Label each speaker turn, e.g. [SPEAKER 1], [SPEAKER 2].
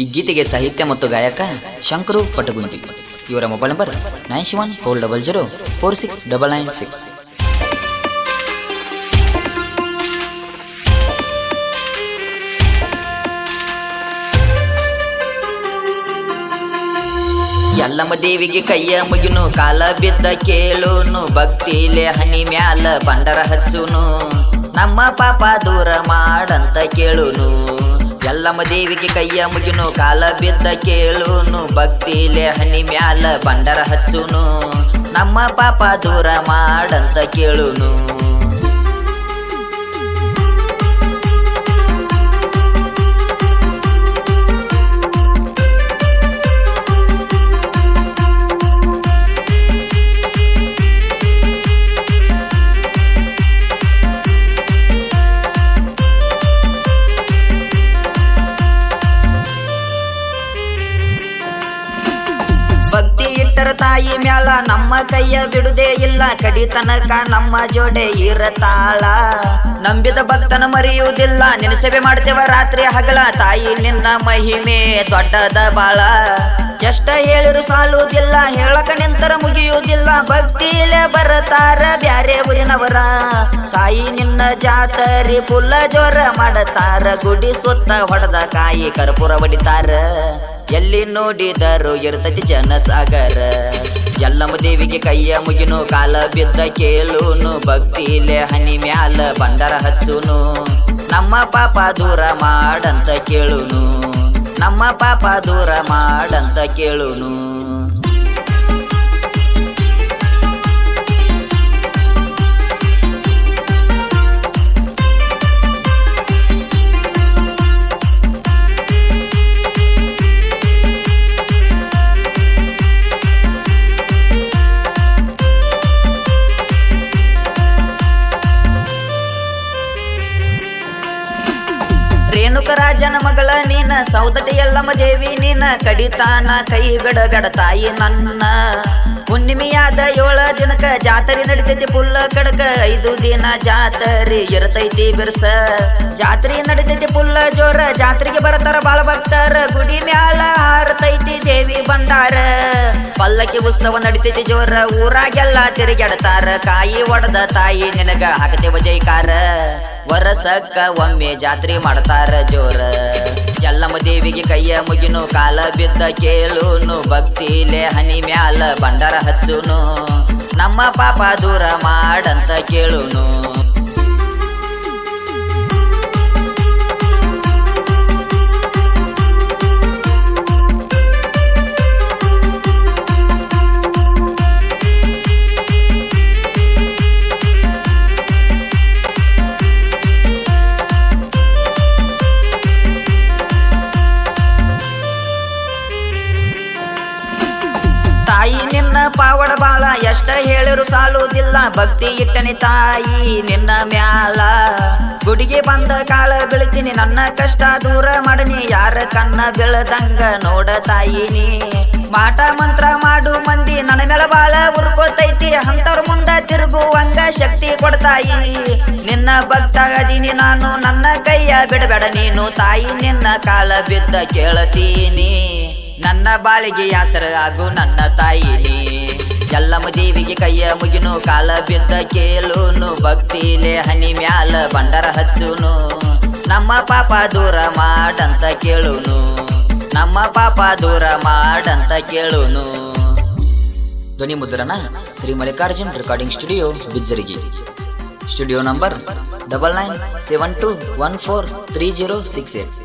[SPEAKER 1] ಈ ಗೀತೆಗೆ ಸಾಹಿತ್ಯ ಮತ್ತು ಗಾಯಕ ಶಂಕರು ಪಟಗುಂದಿ ಇವರ mobile number nine one four double zero four six double nine six. Yellamma ದೇವಿಗೆ ಕೈಯ ಮುಗಿನು ಕಾಲ ಬಿದ್ದ ಕೇಳುನು, ಭಕ್ತಿಲೆ ಹನಿ ಮ್ಯಾಲ ಬಂಡರ ಹಚ್ಚುನು. ನಮ್ಮ ಪಾಪ ದೂರ ಮಾಡಂತ ಕೇಳುನು. ಎಲ್ಲಮ್ಮ ದೇವಿಗೆ ಕೈಯ ಮುಗಿನು, ಕಾಲ ಬಿದ್ದ ಕೇಳುನು, ಭಕ್ತಿಲೆ ಹನಿ ಮ್ಯಾಲ ಬಂಡರ ಹಚ್ಚುನು, ನಮ್ಮ ಪಾಪ ದೂರ ಮಾಡಂತ ಕೇಳುನು. ತಾಯಿ ಮ್ಯಾಲ ನಮ್ಮ ಕೈಯ ಬಿಡುದೇ ಇಲ್ಲ. ಕಡಿತನಕ ನಮ್ಮ ಜೋಡೆ ಇರತಾಳ. ನಂಬಿದ ಭಕ್ತನ ಮರೆಯುವುದಿಲ್ಲ. ನೆನೆಸಬೆ ಮಾಡ್ತೇವ ರಾತ್ರಿ ಹಗಲ. ತಾಯಿ ನಿನ್ನ ಮಹಿಮೆ ದೊಡ್ಡದ ಬಾಳ. ಎಷ್ಟ ಹೇಳಿರು ಸಾಲುವುದಿಲ್ಲ. ಹೇಳಕ ನಿಂತರ ಮುಗಿಯುವುದಿಲ್ಲ. ಭಕ್ತಿಲೆ ಬರತಾರ ಬ್ಯಾರೆ ಊರಿನವರ. ತಾಯಿ ನಿನ್ನ ಜಾತರಿ ಫುಲ್ಲ ಜೋರ ಮಾಡತಾರ. ಗುಡಿ ಸುತ್ತ ಹೊಡೆದ ಕಾಯಿ ಕರ್ಪೂರ ಹೊಡಿತಾರ ಎಲ್ಲಿ ನೋಡಿದರು ಇರ್ತತಿ ಜನಸಾಗರ. ಎಲ್ಲಮ್ಮ ದೇವಿಗೆ ಕೈಯ ಮುಗಿನು, ಕಾಲ ಬಿದ್ದ ಕೇಳುನು, ಭಕ್ತಿಲೆ ಹನಿ ಮ್ಯಾಲ ಬಂಡರ ಹಚ್ಚುನು. ನಮ್ಮ ಪಾಪ ದೂರ ಮಾಡಂತ ಕೇಳುನು. ನಮ್ಮ ಪಾಪ ದೂರ ಮಾಡಂತ ಕೇಳುನು. ರೇಣುಕರಾಜನ ಮಗಳ ನೀನ ಸೌದಟಿ ಎಲ್ಲಮ್ಮ ದೇವಿ ನೀನ, ಕಡಿತಾನ ಕೈ ಬಿಡಬೇಡ ತಾಯಿ ನನ್ನ. ಹುಣ್ಣಿಮೆಯಾದ ಏಳ ದಿನಕ ಜಾತ್ರೆ ನಡಿತೈತಿ ಪುಲ್ಲ ಕಡಕ, ಐದು ದಿನ ಜಾತ್ರೆ ಇರತೈತಿ ಬಿರ್ಸ. ಜಾತ್ರೆ ನಡಿತೈತಿ ಪುಲ್ಲ ಜೋರ, ಜಾತ್ರೆಗೆ ಬರತಾರ ಬಾಳ ಭಕ್ತರ, ಗುಡಿ ಮ್ಯಾಲ ಹಾರತೈತಿ ದೇವಿ ಭಂಡಾರ. ಪಲ್ಲಕ್ಕಿ ಉತ್ಸವ ನಡಿತೈತಿ ಜೋರ, ಊರಾಗೆಲ್ಲ ತಿರುಗಾಡತಾರ ಕಾಯಿ ಒಡದ ತಾಯಿ ನಿನಗ ಹಾಕತೇವ ಜೈಕಾರ. ವರಸಕ್ಕ ಒಮ್ಮೆ ಜಾತ್ರೆ ಮಾಡ್ತಾರ ಜೋರ. ಎಲ್ಲಮ್ಮ ದೇವಿಗೆ ಕೈಯ ಮುಗಿನು, ಕಾಲ ಬಿದ್ದ ಕೇಳುನು, ಭಕ್ತಿಲೆ ಹನಿ ಮ್ಯಾಲ ಬಂಡಾರ ಹಚ್ಚುನು. ನಮ್ಮ ಪಾಪ ದೂರ ಮಾಡಂತ ಕೇಳುನು. ಪಾವಡ ಬಾಳ, ಎಷ್ಟ ಹೇಳಿರು ಸಾಲುವುದಿಲ್ಲ ಭಕ್ತಿ ಇಟ್ಟನಿ ತಾಯಿ, ನಿನ್ನ ಮ್ಯಾಲ. ಗುಡಿಗೆ ಬಂದ ಕಾಳ ಬೆಳಿತೀನಿ, ನನ್ನ ಕಷ್ಟ ದೂರ ಮಾಡನಿ. ಯಾರ ಕಣ್ಣ ಬೀಳದಂಗ ನೋಡ ತಾಯಿ ನೀ. ಮಾಟ ಮಂತ್ರ ಮಾಡು ಮಂದಿ ನನ್ನ ಮೇಲೆ ಬಾಳ ಉರ್ಕೋತೈತಿ. ಅಂತವ್ರ ಮುಂದ ತಿರುಗುವಂಗ ಶಕ್ತಿ ಕೊಡ್ತಾಯಿ ನಿನ್ನ ಭಕ್ತ ಅದೀನಿ ನಾನು, ನನ್ನ ಕೈಯ ಬಿಡಬೇಡ ನೀನು. ತಾಯಿ, ನಿನ್ನ ಕಾಲ ಬಿದ್ದ ಕೇಳತೀನಿ. ನನ್ನ ಬಾಳಿಗೆ ಆಸರ ಆಗು ನನ್ನ ತಾಯಿನಿ ಎಲ್ಲಮ್ಮ ದೇವಿಗೆ ಕೈಯ ಮುಗಿನು, ಕಾಲ ಬಿದ್ದ ಕೇಳುನು, ಭಕ್ತಿಲೆ ಹನಿ ಮ್ಯಾಲ ಬಂಡರ ಹಚ್ಚುನು. ನಮ್ಮ ಪಾಪ ದೂರ ಮಾಡಂತ ಕೇಳುನು, ನಮ್ಮ ಪಾಪ ದೂರ ಮಾಡಂತ ಕೇಳುನು. ಧ್ವನಿ ಮುದ್ರಣ, Shri Mallikarjun recording studio, ಬಿಜ್ಜರಿಗೆ. Studio number double nine seven two one four three zero six eight.